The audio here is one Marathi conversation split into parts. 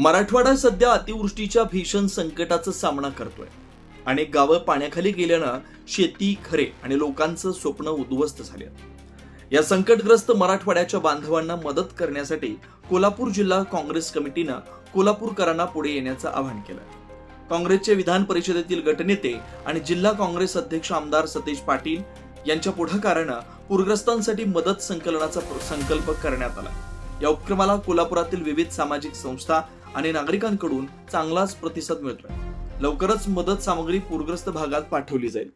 मराठवाडा सध्या अतिवृष्टीच्या भीषण संकटाचा सामना करतोय. अनेक गावं पाण्याखाली गेल्यानं शेती खरे आणि लोकांचं स्वप्न उद्ध्वस्त झाले या संकटग्रस्त मराठवाड्याच्या बांधवांना मदत करण्यासाठी कोल्हापूर जिल्हा काँग्रेस कमिटीनं कोल्हापूरकरांना पुढे येण्याचं आवाहन केलं काँग्रेसचे विधान परिषदेतील गटनेते आणि जिल्हा काँग्रेस अध्यक्ष आमदार सतीश पाटील यांच्या पुढाकारानं पूरग्रस्तांसाठी मदत संकलनाचा संकल्प करण्यात आला. या उपक्रमाला कोल्हापुरातील विविध सामाजिक संस्था आणि नागरिकांकडून चांगलाच प्रतिसाद मिळतोय. लवकरच मदत सामग्री पूरग्रस्त भागात पाठवली जाईल.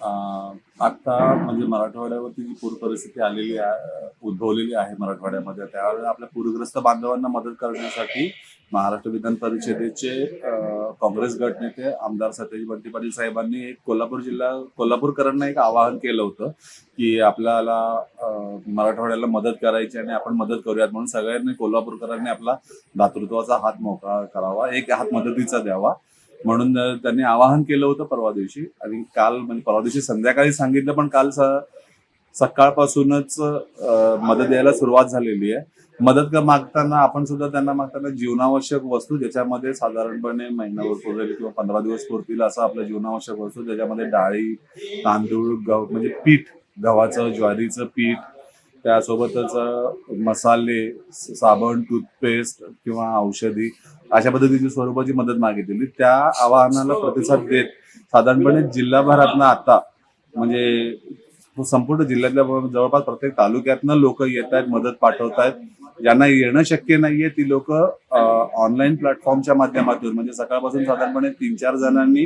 आता म्हणजे मराठवाड्यावरती जी पूर परिस्थिती आलेली आहे उद्भवलेली आहे मराठवाड्यामध्ये त्यावेळेस आपल्या पूरग्रस्त बांधवांना मदत करण्यासाठी महाराष्ट्र विधान परिषदेचे काँग्रेस गटनेते आमदार सत्यजी बंटी पाटील साहेबांनी एक कोल्हापूर जिल्हा कोल्हापूरकरांना एक आवाहन केलं होतं की आपल्याला मराठवाड्याला मदत करायची आणि आपण मदत करूयात म्हणून सगळ्यांनी कोल्हापूरकरांनी आपला दातृत्वाचा हात मोकळा करावा एक हात मदतीचा द्यावा. म्हणून त्यांनी आवाहन केलं होतं परवा दिवशी. आणि काल म्हणजे परवा दिवशी संध्याकाळी सांगितलं पण काल स- सकाळपासूनच मदत द्यायला सुरुवात झालेली आहे. मदत मागताना आपण सुद्धा त्यांना मागताना जीवनावश्यक वस्तू ज्याच्यामध्ये साधारणपणे महिनाभर पुरेल किंवा पंधरा दिवस पुरतील असं आपलं जीवनावश्यक वस्तू ज्याच्यामध्ये डाळी तांदूळ गव म्हणजे पीठ गव्हाचं ज्वारीचं पीठ त्यासोबतच मसाले साबण टूथपेस्ट किंवा औषधी अशा पद्धतीची स्वरूपाची मदत मागितलेली. त्या आवाहनाला प्रतिसाद देत साधारणपणे जिल्हाभरातनं आता म्हणजे संपूर्ण जिल्ह्यातल्या जवळपास प्रत्येक तालुक्यातनं लोक येत आहेत मदत पाठवत आहेत. ज्यांना येणं शक्य नाहीये ती लोक ऑनलाईन प्लॅटफॉर्मच्या माध्यमातून म्हणजे सकाळपासून साधारणपणे तीन चार जणांनी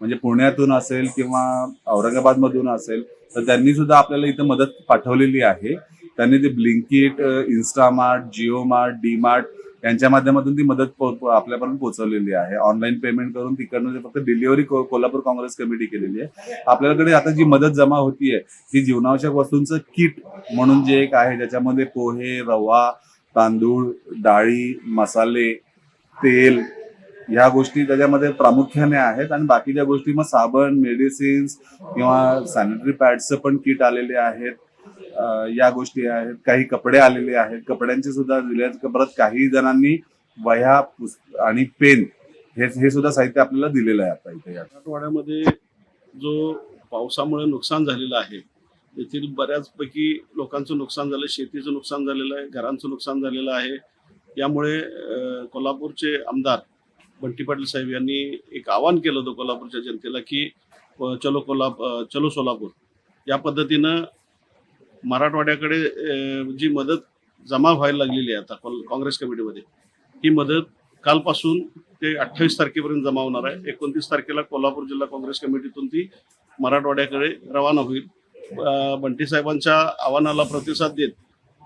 म्हणजे पुण्यातून असेल किंवा औरंगाबाद मधून असेल तर त्यांनी सुद्धा आपल्याला इथं मदत पाठवलेली आहे. त्यांनी ते Blinkit Instamart Jio Mart D Mart यांच्या माध्यमातून ती मदत आपल्यापर्यंत पोहोचवलेली आहे. ऑनलाईन पेमेंट करून तिकडनं फक्त डिलिव्हरी कोल्हापूर काँग्रेस कमिटी केलेली आहे. आपल्याकडे आता जी मदत जमा होतीये ती जीवनावश्यक वस्तूंचं किट म्हणून जे एक आहे ज्याच्यामध्ये पोहे रवा तांदूळ डाळी मसाले तेल ह्या गोष्टी त्याच्यामध्ये प्रामुख्याने आहेत. आणि बाकीच्या गोष्टी मग साबण मेडिसिन्स किंवा सॅनिटरी पॅडचं पण किट आलेले आहेत. या गोष्टी आहेत काही कपडे आलेले आहेत. कपड्यांचे सुद्धा दिले आहेत परत काही जणांनी वह्या आणि पेन हे हे सुद्धा साहित्य आपल्याला दिलेलं आहे आता इथे या मराठवाड्यामध्ये जो पावसामुळे नुकसान झालेलं आहे येथील बऱ्याचपैकी लोकांचं नुकसान झालं शेतीचं नुकसान झालेलं आहे घरांचं नुकसान झालेलं आहे. यामुळे कोल्हापूरचे आमदार बंटी पाटील साहेब यांनी एक आवाहन केलं होतं कोल्हापूरच्या जनतेला की चलो कोल्हाप चलो सोलापूर. या पद्धतीनं मराठवाड्याकडे जी मदत जमा व्हायला लागलेली आहे आता काँग्रेस कमिटीमध्ये ही मदत कालपासून ते अठ्ठावीस तारखेपर्यंत जमा होणार आहे. एकोणतीस तारखेला कोल्हापूर जिल्हा काँग्रेस कमिटीतून ती मराठवाड्याकडे रवाना होईल. बंटीसाहेबांच्या बंटी साहेबांच्या आव्हानाला प्रतिसाद देत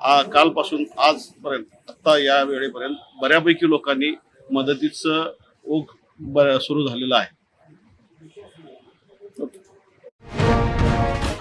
आ- कालपासून आजपर्यंत आत्ता या वेळेपर्यंत बऱ्यापैकी लोकांनी मदतीचं ओघ ब- सुरू झालेलं आहे.